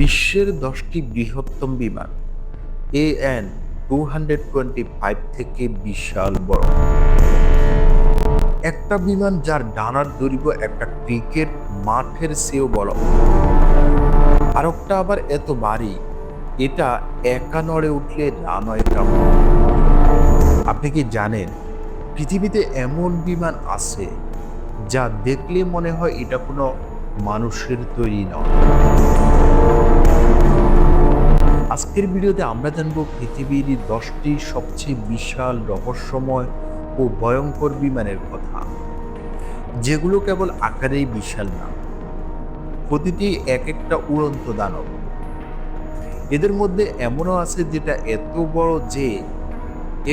বিশ্বের দশটি বৃহত্তম বিমান A N two hundred twenty five থেকে বিশাল বড়। একটা বিমান যার ডানার দৈর্ঘ্য একটা ক্রিকেট মাঠের চেয়েও বড়। আর একটা আবার এত ভারী, এটা একা নড়ে উঠলে রানওয়ে কামড় আপনি কি জানেন, পৃথিবীতে এমন বিমান আছে যা দেখলে মনে হয় এটা কোনো মানুষের তৈরি নয়? আজকের ভিডিওতে আমরা জানব পৃথিবীর দশটি সবচেয়ে বিশাল রহস্যময় ও ভয়ঙ্কর বিমানের কথা, যেগুলো কেবল আকারেই বিশাল না, প্রতিটি এক একটা উড়ন্ত দানব। এদের মধ্যে এমনও আছে যেটা এত বড় যে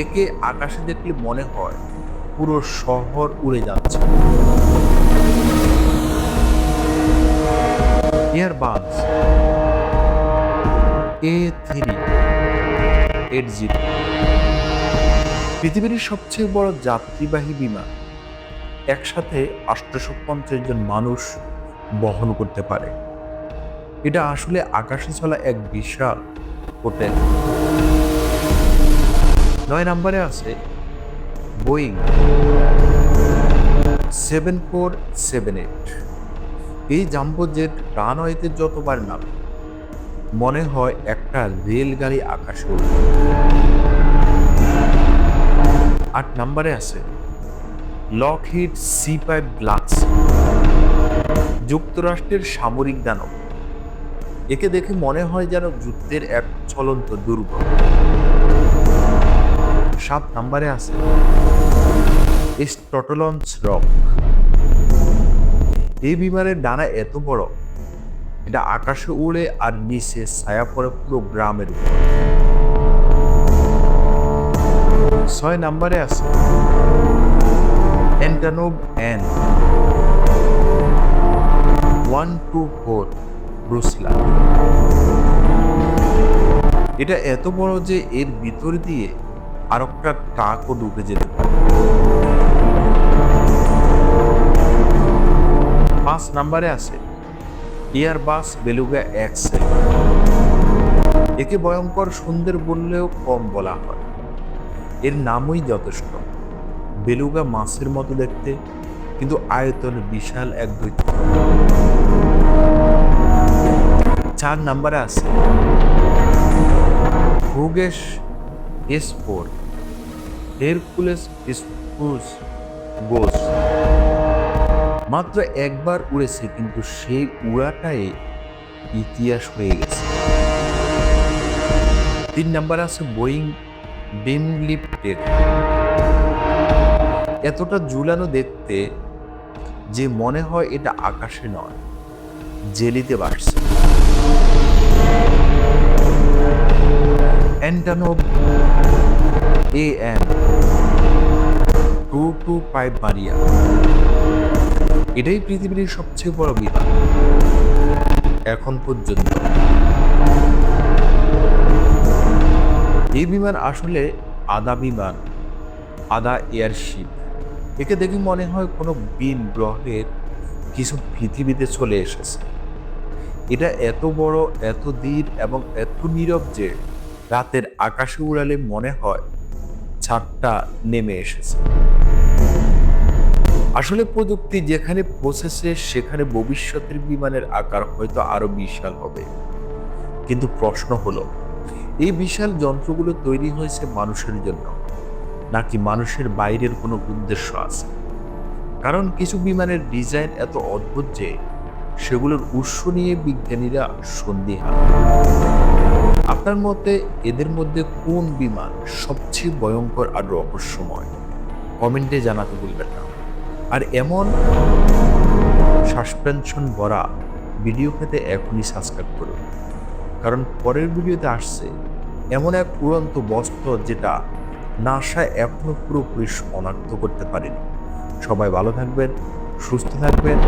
একে আকাশে দেখলে মনে হয় পুরো শহর উড়ে যাচ্ছে। Airbus A three eight zero পৃথিবীর সবচেয়ে বড় যাত্রীবাহী বিমান একসাথে আটশোশো পঞ্চাশ জন মানুষ বহন করতে পারে। এটা আসলে আকাশে চলা এক বিশাল হোটেল। নয় নম্বরে আছে Boeing. Seven four seven eight. এই জাম্বো জেট রানওয়েতে যতবার নামে মনে হয় একটা রেলগাড়ি আকাশে আট নম্বরে আছে লকহিড সি পাইপ গ্লাস যুক্তরাষ্ট্রের সামরিক দানব। একে দেখে মনে হয় যেন যুদ্ধের এক চলন্ত দুর্গ। সাত নম্বরে আছে স্টটলন্স রক এই বিমানের ডানা এত বড় এটা আকাশে উড়ে আর নিচে ছায়া পড়ে পুরো গ্রামের উপর। ছয় নাম্বারে আছে। Antonov N one two four ব্রুসলা এটা এত বড় যে এর ভিতর দিয়ে আর একটা ট্রাকও ডুবে যেতে পারে। পাঁচ নাম্বারে আছে। এয়ারবাস বেলুগা এক্সেল একে ভয়ঙ্কর সুন্দর বললেও কম বলা হয়। এর নামই যথেষ্ট। বেলুগা মাছের মতো দেখতে, কিন্তু আয়তন বিশাল এক দৈত্য চার নাম্বারে আছে। ভুগেশ এস ফোর হেরকুলেস স্পুস গোস মাত্র একবার উড়েছে, কিন্তু সেই উড়াটাই ইতিহাস হয়ে গেছে। তিন নাম্বার আছে বোয়িং বিম লিফটেড এতটা ঝুলানো দেখতে যে মনে হয় এটা আকাশে নয়, জেলিতে বাড়ছে A N two two five Mriya. এটাই পৃথিবীর সবচেয়ে বড় বিমান এখন পর্যন্ত। এই বিমান আসলে আদা বিমান আদা এয়ারশিপ। একে দেখে মনে হয় কোনো বিন গ্রহের কিছু পৃথিবীতে চলে এসেছে। এটা এত বড়, এত দীর এবং এত নীরব যে রাতের আকাশে উড়ালে মনে হয় ছাদটা নেমে এসেছে। আসলে প্রযুক্তি যেখানে পৌঁছেছে, সেখানে ভবিষ্যতের বিমানের আকার হয়তো আরও বিশাল হবে। কিন্তু প্রশ্ন হলো, এই বিশাল যন্ত্রগুলো তৈরি হয়েছে মানুষের জন্য, নাকি মানুষের বাইরের কোনো উদ্দেশ্য আছে? কারণ কিছু বিমানের ডিজাইন এত অদ্ভুত যে, সেগুলোর উৎস নিয়ে বিজ্ঞানীরা সন্দিহান। আপনার মতে এদের মধ্যে কোন বিমান সবচেয়ে ভয়ঙ্কর আর রহস্যময়? কমেন্টে জানাতে ভুলবেন না। আর এমন সাসপেনশন ভরা ভিডিও খেতে এখনই সাবস্ক্রাইব করুন। কারণ পরের ভিডিওতে আসছে এমন এক উড়ন্ত বস্ত্র যেটা নাসা এখনও পুরোপুরি শনাক্ত করতে পারেনি। সবাই ভালো থাকবেন, সুস্থ থাকবেন।